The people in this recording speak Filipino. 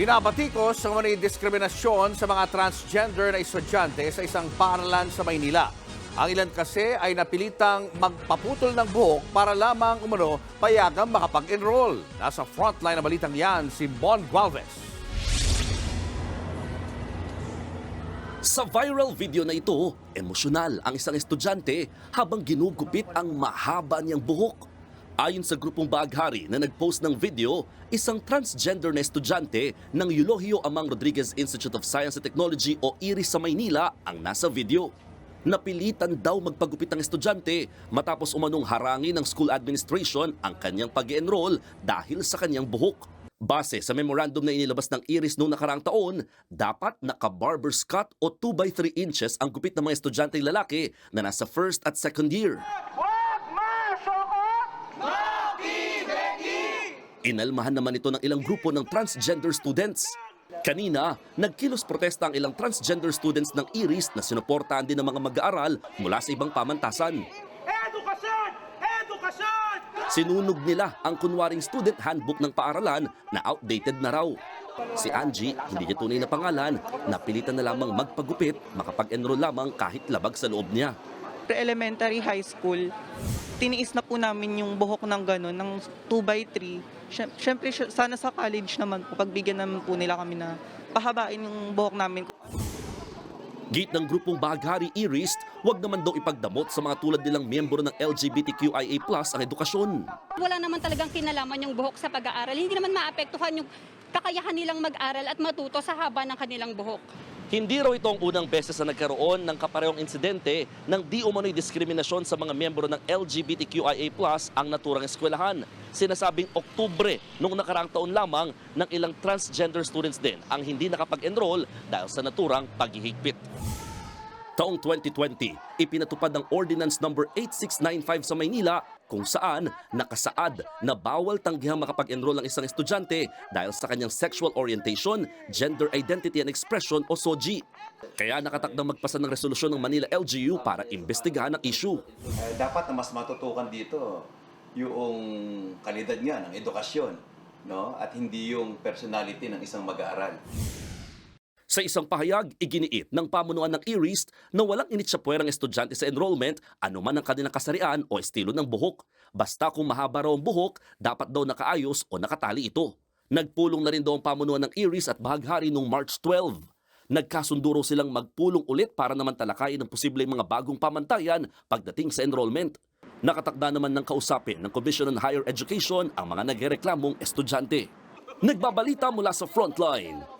Binabatikos ang mga diskriminasyon sa mga transgender na estudyante sa isang paaralan sa Maynila. Ang ilan kasi ay napilitang magpaputol ng buhok para lamang umano payagang makapag-enroll. Nasa frontline na balitang yan si Bon Gualvez. Sa viral video na ito, emosyonal ang isang estudyante habang ginugupit ang mahaba niyang buhok. Ayon sa grupong Baghari na nag-post ng video, isang transgender na estudyante ng Eulogio Amang Rodriguez Institute of Science and Technology o IRIS sa Maynila ang nasa video. Napilitan daw magpagupit ang estudyante matapos umanong harangin ng school administration ang kanyang pag enroll dahil sa kanyang buhok. Base sa memorandum na inilabas ng IRIS noong nakaraang taon, dapat naka-barber's cut o 2 by 3 inches ang gupit ng mga estudyanteng lalaki na nasa first at second year. Wag masokot! Inalmahan naman ito ng ilang grupo ng transgender students. Kanina, nagkilos protesta ang ilang transgender students ng IRIS na sinuportahan din ng mga mag-aaral mula sa ibang pamantasan. Edukasyon! Edukasyon! Sinunog nila ang kunwaring student handbook ng paaralan na outdated na raw. Si Angie, hindi niya tunay na pangalan, napilitan na lamang magpagupit, makapag-enroll lamang kahit labag sa loob niya. elementary, high school, tiniis na po namin yung buhok ng gano'n, ng 2x3. Syem- Siyempre, sana sa college naman po, pagbigyan naman po nila kami na pahabain yung buhok namin. Git ng grupong Baghari Irist, wag naman daw ipagdamot sa mga tulad nilang miyembro ng LGBTQIA+ ang edukasyon. wala naman talagang kinalaman yung buhok sa pag-aaral. Hindi naman maapektuhan yung kakayahan nilang mag-aral at matuto sa haba ng kanilang buhok. Hindi raw ito ang unang beses na nagkaroon ng kaparehong insidente ng di umano'y diskriminasyon sa mga miyembro ng LGBTQIA+ ang naturang eskwelahan. Sinasabing Oktubre noong nakaraang taon lamang ng ilang transgender students din ang hindi nakapag-enroll dahil sa naturang paghihigpit. Taong 2020, ipinatupad ng Ordinance Number 8695 sa Maynila kung saan nakasaad na bawal tanggihang makapag-enroll ang isang estudyante dahil sa kanyang sexual orientation, gender identity and expression o SOGI. Kaya nakatakdang magpasa ng resolusyon ng Manila LGU para imbestigahan ang issue. Eh, dapat na mas matutukan dito yung kalidad niya ng edukasyon no at hindi yung personality ng isang mag-aaral. Sa isang pahayag, iginiit ng pamunuan ng IRIST na walang inisyapwerang estudyante sa enrollment anuman ang kanilang kasarian o estilo ng buhok. Basta kung mahaba raw ang buhok, dapat daw nakaayos o nakatali ito. Nagpulong na rin daw ang pamunuan ng IRIS at bahaghari noong March 12. Nagkasundo raw silang magpulong ulit para naman talakayin ang posibleng mga bagong pamantayan pagdating sa enrollment. Nakatakda naman ng kausapin ng Commission on Higher Education ang mga nagreklamong estudyante. Nagbabalita mula sa frontline,